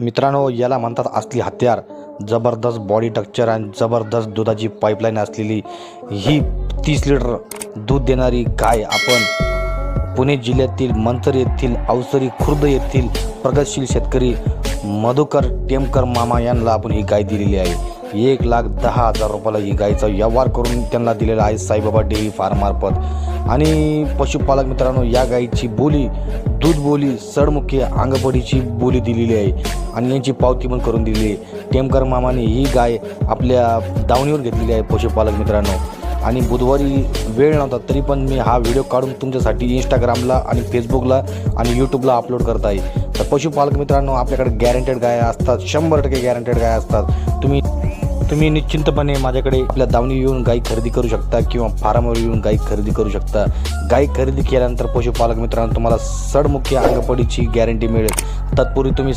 मित्रांनो याला म्हणतात असली हत्यार. जबरदस्त बॉडी टक्चर आणि जबरदस्त दुधाची पाईपलाईन असलेली ही तीस लिटर दूध देणारी गाय आपण पुणे जिल्ह्यातील मंचर येथील अवसरी खुर्द येथील प्रगतशील शेतकरी मधुकर टेमकर मामा यांना आपण ही गाय दिलेली आहे. एक लाख दहा हजार रुपयाला ही गायचा व्यवहार करून त्यांना दिलेला आहे साईबाबा डेअरी फार्मार्फत आणि पशुपालक मित्रांनो या गायीची बोली दूध बोली सडमुखी अंगपडीची बोली दिलेली आहे. आणि यांची पावती पण करून दिलेली आहे टेमकर मामाने ही गाय आपल्या दावणीवर घेतलेली आहे पशुपालक मित्रांनो. आणि बुधवारी वेळ नव्हता तरी पण मी हा व्हिडिओ काढून तुमच्यासाठी इंस्टाग्रामला आणि फेसबुकला आणि यूट्यूबला अपलोड करत आहे. तर पशुपालक मित्रांनो आपल्याकडे गॅरंटेड गाय असतात शंभर टक्के गॅरंटेड गाय असतात. तुम्ही तुम्ही निश्चिंतपणे माझ्याकडे आपल्या दावणी येऊन गाई खरेदी करू शकता किंवा फार्मवर येऊन गाई खरेदी करू शकता. गाई खरेदी केल्यानंतर पशुपालक मित्रांनो तुम्हाला सडमुखी अंगपडीची गॅरंटी मिळेल. तत्पूर्वी तुम्ही